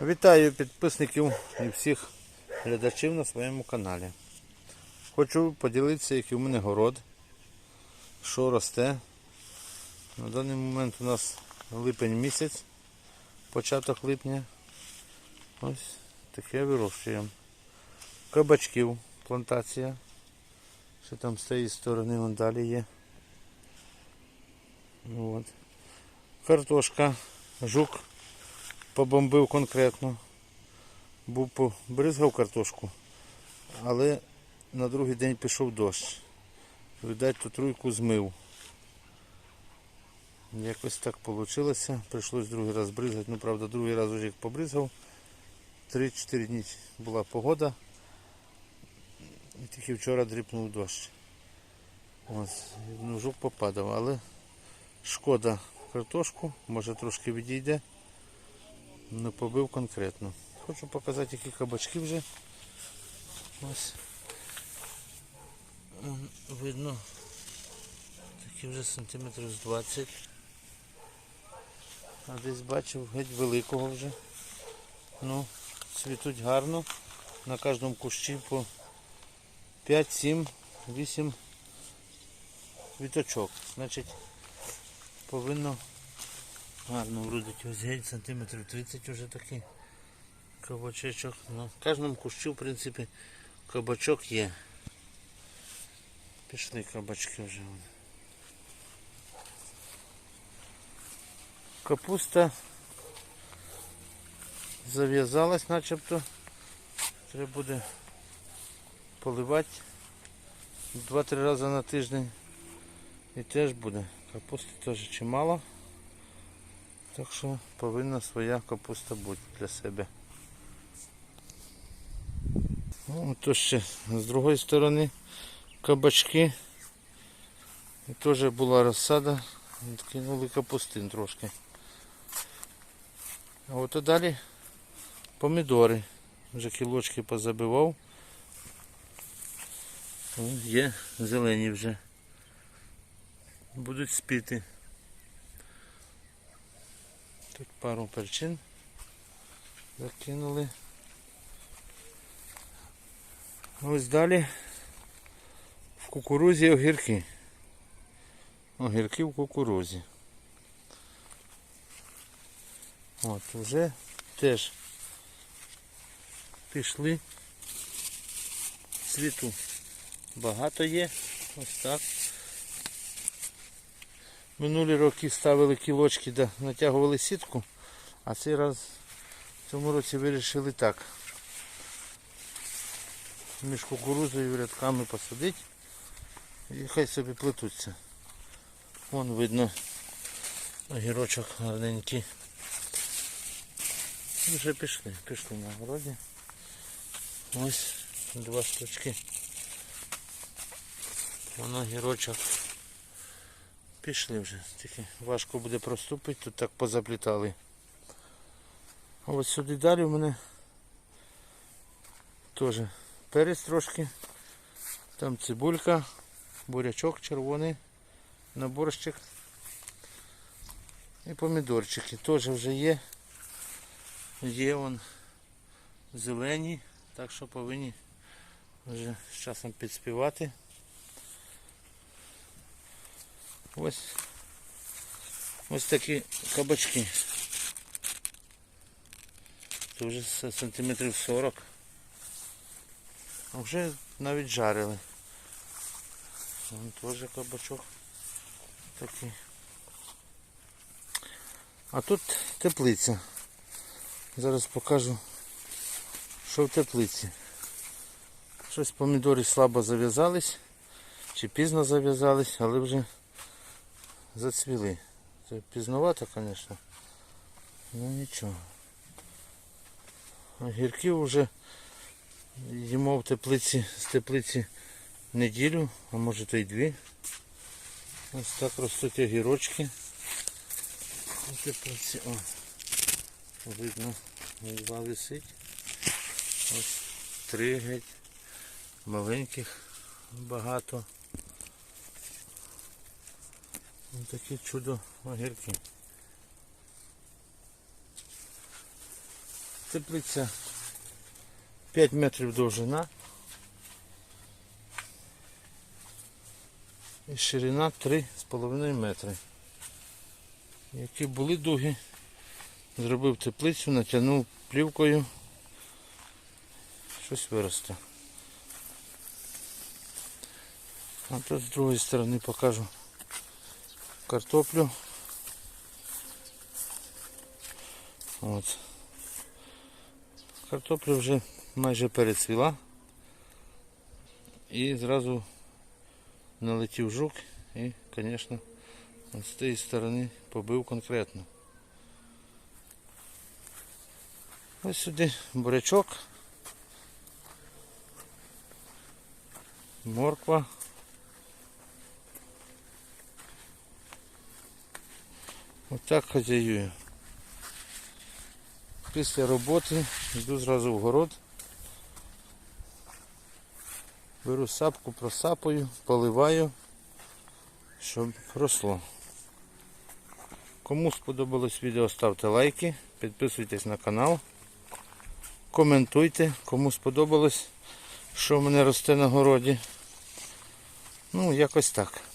Вітаю підписників і всіх глядачів на своєму каналі. Хочу поділитися, який у мене город, що росте. На даний момент у нас липень місяць, початок липня. Ось таке вирощуємо. Кабачків, плантація. Що там з цієї сторони вон далі є. От. Картошка, жук побомбив конкретно. Був побризгав картошку, але на другий день пішов дощ. Видать, ту труйку змив. Якось так вийшло. Прийшлось другий раз бризгати. Ну, правда, другий раз вже їх побризгав. 3-4 дні була погода. І тільки вчора дріпнув дощ. Ось, ну, жук попадав, але шкода картошку, може трошки відійде. Не побив конкретно. Хочу показати, які кабачки вже. Ось. Вон Видно. Такі вже сантиметрів з 20. А десь бачив геть великого вже. Ну, цвітуть гарно. На кожному кущі по 5, 7, 8 віточок. Значить, повинно Гарно вродить ось геть сантиметрів 30 вже такий кабачечок. Ну, в кожному кущі, в принципі, кабачок є. Пішли кабачки вже. вон. Капуста зав'язалась начебто. Треба буде поливати два-три рази на тиждень. І теж буде. Капусти теж чимало. Так що повинна своя капуста бути для себе. Ну, то ще з другої сторони кабачки. І теж була розсада. Кинули капустин трошки. А от і далі помідори. Вже кілочки позабивав. Є зелені вже. Будуть спіти. Тут пару перчин закинули. Ось далі в кукурузі огірки. Огірки в кукурузі. От, вже теж пішли цвіту. Багато є. Ось так. Минулі роки ставили кілочки, да, натягували сітку, а цей раз в цьому році вирішили так. Між кукурузою і рядками посадити і хай собі плетуться. Вон видно огірочок гарненький. Вже пішли, пішли на городі. Ось два штучки. Воно огірочок. Пішли вже, тільки важко буде проступити, тут так позаплітали. А ось сюди далі в мене теж перець трошки. Там цибулька, бурячок червоний на борщик. І помідорчики теж вже є. Є вон зелені, так що повинні вже з часом підспівати. Ось ось такі кабачки. Це вже сантиметрів 40. А вже навіть жарили. Вон теж кабачок такий. А тут теплиця. Зараз покажу, що в теплиці. Щось помідори слабо зав'язались, чи пізно зав'язались, але вже зацвіли. Це пізновато, звісно. Ну нічого. Огірків вже їмо в теплиці, з теплиці неділю, а може то й дві. Ось так ростуть огірочки. У теплиці. О, видно, два висить. Ось три геть. Маленьких багато. Ось такі чудо огірки. Теплиця 5 метрів довжина. І ширина 3,5 метри. Які були дуги, зробив теплицю, натягнув плівкою. Щось виросте. А тут з другої сторони покажу картоплю. От. Картопля вже майже перецвіла. І зразу налетів жук і, звісно, з тієї сторони побив конкретно. Ось сюди бурячок. Морква. Отак хазяюю. Після роботи йду зразу в город. Беру сапку, просапаю, поливаю, щоб росло. Кому сподобалось відео, ставте лайки, підписуйтесь на канал, коментуйте, кому сподобалось, що в мене росте на городі. Ну, якось так.